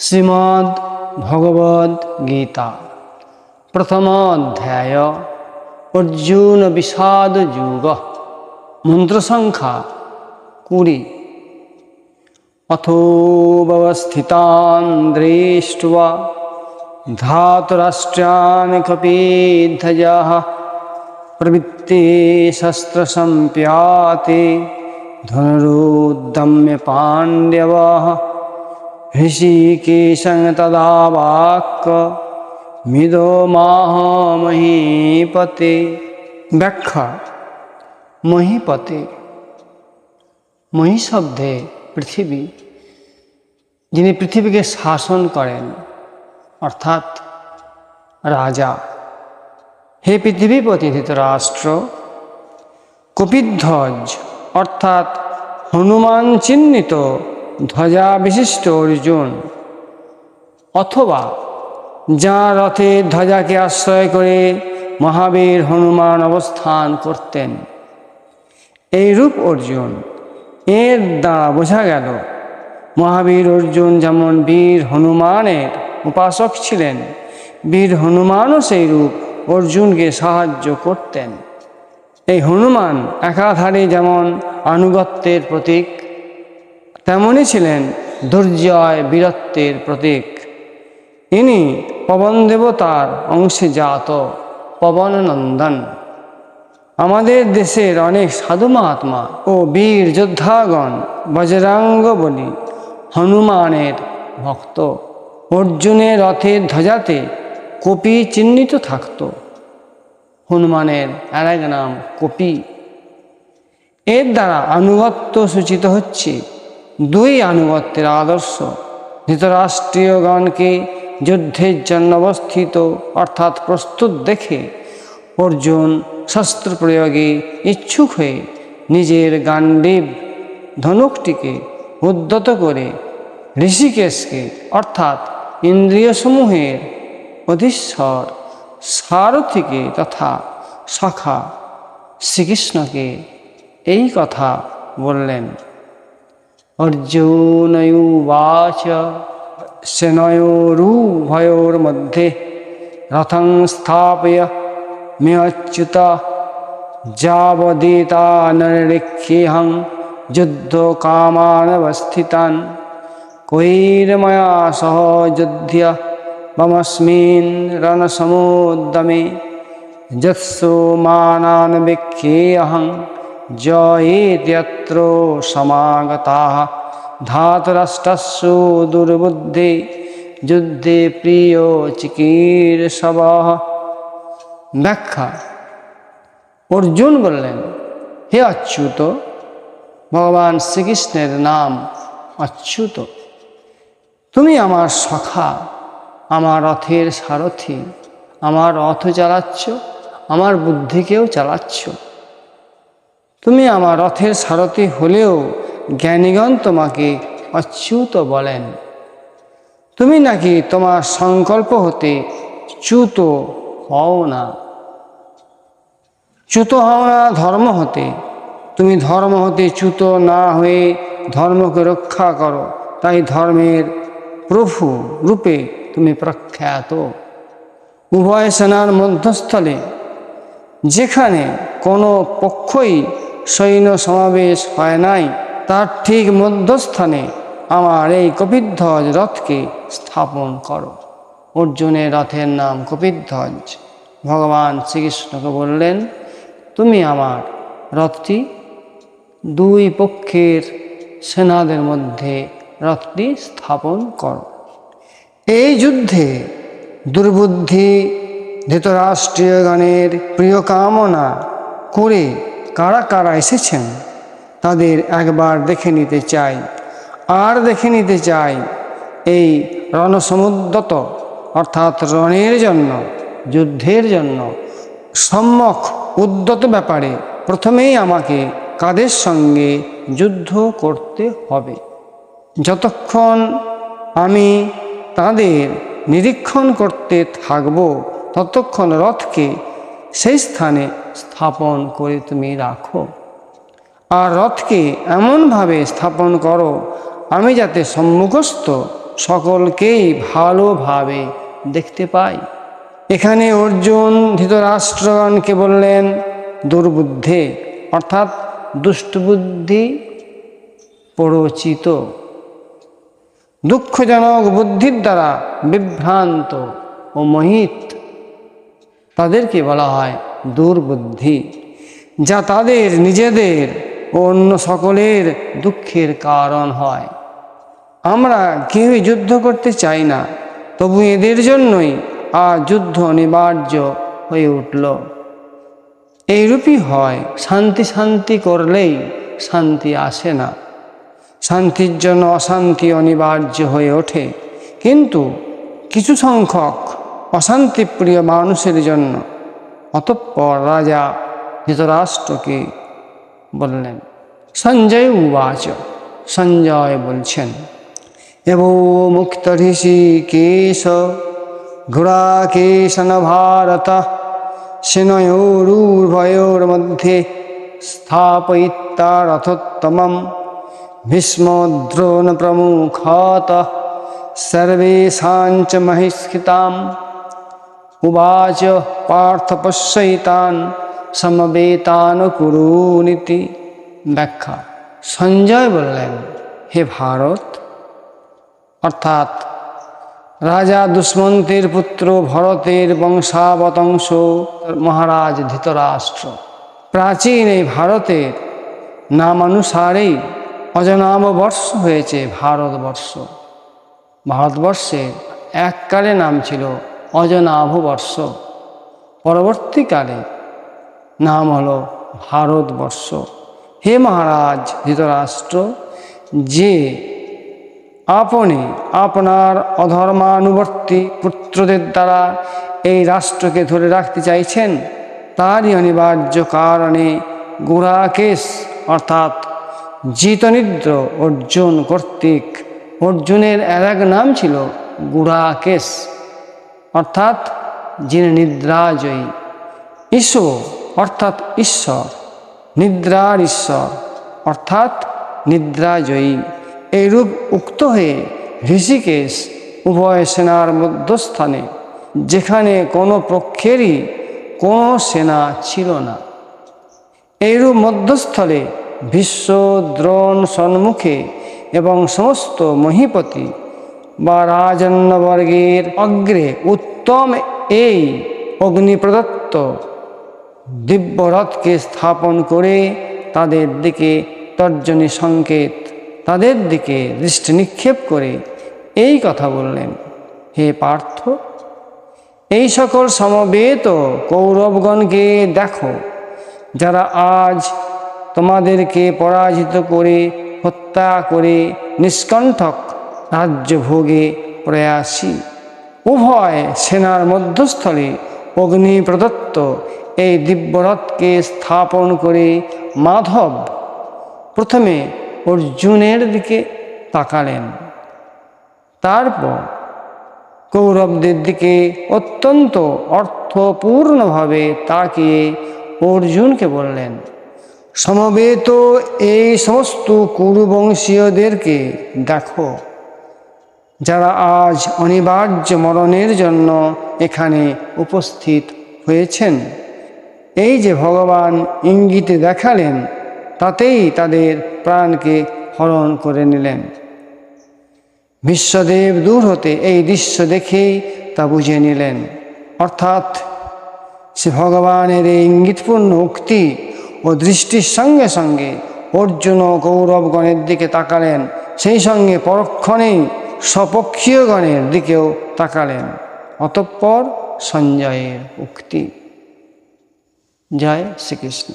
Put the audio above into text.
শ্রীমদ্ ভগবদ্ গীতা। প্রথমাধ্যায় অর্জুন বিষাদ যুগ। মন্ত্র সংখ্যা কুড়ি। অথোবস্থিতান দৃষ্ট্বা ধাতুরাষ্ট্রান কপিধজা প্রবৃত্তে শস্ত্রসম্প্যাতে ধনুরুদ্দম্য পাণ্ড্যবাহ ঋষিকেশং তদা বাক্য মিদো মাহ মহীপতে ব্যাখ্যা মহীপতে মহী শব্দে পৃথিবী, যিনি পৃথিবীকে শাসন করেন, অর্থাৎ রাজা। হে পৃথিবীপতি ধৃতরাষ্ট্র, কপিধ্বজ, অর্থাৎ হনুমান চিহ্নিত ধ্বজা বিশিষ্ট অর্জুন। অথবা যাঁর রথে ধ্বজাকে আশ্রয় করে মহাবীর হনুমান অবস্থান করতেন। এই রূপ অর্জুন, এর দ্বারা বোঝা গেল, মহাবীর অর্জুন যেমন বীর হনুমানের উপাসক ছিলেন, বীর হনুমানও সেই রূপ অর্জুনকে সাহায্য করতেন। এই হনুমান একাধারে যেমন আনুগত্যের প্রতীক তেমনই ছিলেন দুর্জয় বীরত্বের প্রতীক। ইনি পবন দেবতার অংশে জাত পবননন্দন আমাদের দেশের অনেক সাধু মহাত্মা ও বীর যোদ্ধাগণ বজরাঙ্গ বলি হনুমানের ভক্ত। অর্জুনের রথের ধ্বজাতে কপি চিহ্নিত থাকত। হনুমানের আর এক নাম কপি। এর দ্বারা আনুগত্য সূচিত হচ্ছে দুই আনুগত্যের আদর্শ। ধৃতরাষ্ট্রীয়গণকে যুদ্ধের জন্য অবস্থিত, অর্থাৎ প্রস্তুত দেখে অর্জুন শস্ত্র প্রয়োগে ইচ্ছুক হয়ে নিজের গান্ডীব ধনুকটিকে উদ্যত করে ঋষিকেশকে, অর্থাৎ ইন্দ্রিয়সমূহের অধীশ্বর সারথীকে তথা সখা শ্রীকৃষ্ণকে এই কথা বললেন। অর্জুনয়ুবাচ সেনয়োরুভয়োর্মধ্যে রথং স্থাপয় মে অচ্যুত যাবদিতানরিক্ষেহং যুদ্ধ কামানবস্থিতান কৈর্ময়া সহ যুধ্য মমস্মিन् রণসমোদ্যমে যৎসো মানান জয়েদ্যত্র সমাগতা ধাতরাষ্ট্রস্য দুর্বুদ্ধি যুদ্ধে প্রিয় চিকির সব ব্যাখ্যা। অর্জুন বললেন, হে অচ্যুত, ভগবান শ্রীকৃষ্ণের নাম অচ্যুত। তুমি আমার সখা, আমার রথের সারথি, আমার রথ চালাচ্ছ, আমার বুদ্ধিকেও চালাচ্ছ। তুমি আমার রথের সারথি হলেও জ্ঞানীগণ তোমাকে অচ্যুত বলেন। তুমি নাকি তোমার সংকল্প হতে চ্যুত হও না। চ্যুত হও না ধর্ম হতে। তুমি ধর্ম হতে চ্যুত না হয়ে ধর্মকে রক্ষা করো, তাই ধর্মের প্রভু রূপে তুমি প্রখ্যাত। উভয় সেনার মধ্যস্থলে যেখানে কোনো পক্ষই সৈন্য সমাবেশ হয় নাই। তার ঠিক মধ্যস্থানে আমার এই কপিধ্বজ রথকে স্থাপন করো। অর্জুনের রথের নাম কপিধ্বজ। ভগবান শ্রীকৃষ্ণকে বললেন, তুমি আমার রথটি দুই পক্ষের সেনাদের মধ্যে রথটি স্থাপন করো। এই যুদ্ধে দুর্বুদ্ধি, ধৃতরাষ্ট্রীয়গণের প্রিয় কামনা করে কারা কারা এসেছেন, তাদের একবার দেখে নিতে চাই। আর দেখে নিতে চাই এই রণসমুদ্রত, অর্থাৎ রণের জন্য, যুদ্ধের জন্য। সম্মুখ উদ্যত ব্যাপারে প্রথমেই আমাকে কাদের সঙ্গে যুদ্ধ করতে হবে? যতক্ষণ আমি তাদের নিরীক্ষণ করতে থাকব, ততক্ষণ রথকে সেই স্থানে স্থাপন করে তুমি রাখো। আর রথকে এমনভাবে স্থাপন করো, আমি যাতে সম্মুখস্থ সকলকেই ভালোভাবে দেখতে পাই। এখানে অর্জুন, ধৃতরাষ্ট্রগণকে বললেন, দুর্বুদ্ধে, অর্থাৎ দুষ্টবুদ্ধি প্ররোচিত দুঃখজনক বুদ্ধির দ্বারা বিভ্রান্ত ও মোহিত তাদেরকে বলা হয় দুর্বুদ্ধি, যা তাদের নিজেদের ও অন্য সকলের দুঃখের কারণ হয়। আমরা কেউই যুদ্ধ করতে চাই না, তবু এদের জন্যই আজ যুদ্ধ অনিবার্য হয়ে উঠল। এইরূপই হয়, শান্তি শান্তি করলেই শান্তি আসে না। শান্তির জন্য অশান্তি অনিবার্য হয়ে ওঠে। কিন্তু কিছু সংখ্যক অশান্তিপ্রিয় মানুষের জন্য। অতঃপর রাজা ধৃতরাষ্ট্রকে বললেন, সঞ্জয় উবাচ, সঞ্জয় বলছেন, এব মুক্ত ঋষি কেশ ঘোড়াকেশন ভারত সেনয়োরুর্ভয়োর্মধ্যে স্থাপয়িত্তা রথোত্তমম ভীষ্মদ্রোণ প্রমুখত সর্বেশাঞ্চ মহিষ্কৃতাম। উবাচ পার্থ পশ্যইতান সমবেতান কুরুনীতি ব্যাখ্যা। সঞ্জয় বললেন, হে ভারত, অর্থাৎ রাজা দুষ্মন্তের পুত্র ভরতের বংশাবতংশ, মহারাজ ধৃতরাষ্ট্র। প্রাচীন এই ভারতের নামানুসারেই অজনাম বর্ষ হয়েছে ভারতবর্ষ। ভারতবর্ষের এককালে নাম ছিল অজনাভ বর্ষ পরবর্তীকালে নাম হলো ভারতবর্ষ। হে মহারাজ, ধৃতরাষ্ট্র, যে আপনি আপনার অধর্মানুবর্তী পুত্রদের দ্বারা এই রাষ্ট্রকে ধরে রাখতে চাইছেন, তারই অনিবার্য কারণে গুড়াকেশ অর্থাৎ জিতনিদ্র অর্জুন কর্তৃক অর্জুনের এক নাম ছিল গুড়াকেশ অর্থাৎ যিনি নিদ্রাজয়ী। ঈশ্বর অর্থাৎ ঈশ্বর, নিদ্রার ঈশ্বর, অর্থাৎ নিদ্রাজয়ী। এইরূপ উক্ত হয়ে ঋষিকেশ উভয় সেনার মধ্যস্থানে, যেখানে কোনো পক্ষেরই কোনো সেনা ছিল না। এইরূপ মধ্যস্থলে বিশ্ব দ্রোণ সন্মুখে এবং সমস্ত মহিপতি বা রাজন্যবর্গের অগ্রে উত্তম এই অগ্নিপ্রদত্ত দিব্যরথকে স্থাপন করে তাদের দিকে তর্জনী সংকেত, তাদের দিকে দৃষ্টি নিক্ষেপ করে এই কথা বললেন। হে পার্থ, এই সকল সমবেত কৌরবগণকে দেখো, যারা আজ তোমাদেরকে পরাজিত করে হত্যা করে নিষ্কণ্ঠক রাজ্যভোগে প্রয়াসী। উভয় সেনার মধ্যস্থলে অগ্নি প্রদত্ত এই দিব্যরথকে স্থাপন করে মাধব প্রথমে অর্জুনের দিকে তাকালেন। তারপর কৌরবদের দিকে অত্যন্ত অর্থপূর্ণভাবে তাকিয়ে অর্জুনকে বললেন, সমবেত এই সমস্ত কুরুবংশীয়দেরকে দেখো। যারা আজ অনিবার্য মরণের জন্য এখানে উপস্থিত হয়েছেন। এই যে ভগবান ইঙ্গিতে দেখালেন, তাতেই তাদের প্রাণকে হরণ করে নিলেন। বিশ্বদেব দূর হতে এই দৃশ্য দেখেই তা বুঝে নিলেন। অর্থাৎ সে ভগবানের এই ইঙ্গিতপূর্ণ উক্তি ও দৃষ্টির সঙ্গে সঙ্গে অর্জুন ও কৌরবগণের দিকে তাকালেন। সেই সঙ্গে পরক্ষণেই স্বপক্ষীয়গণের দিকেও তাকালেন অতঃপর সঞ্জয়ের উক্তি। জয় শ্রীকৃষ্ণ।